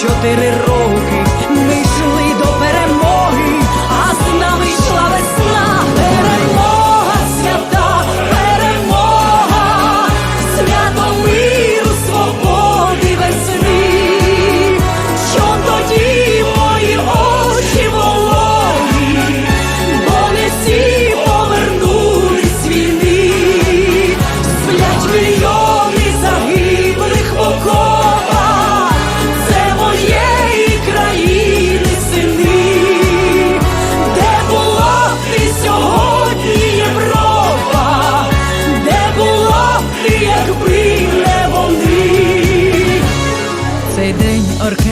чотири роки,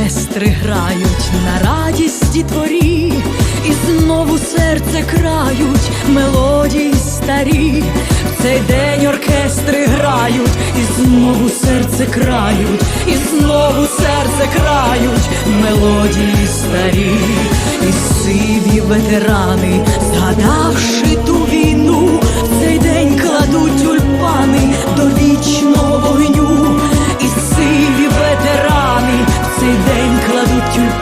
оркестри грають на радісті творі, і знову серце крають мелодії старі. В цей день оркестри грають, і знову серце крають, і знову серце крають мелодії старі, і сиві ветерани, згадавши ту війну, цей день кладуть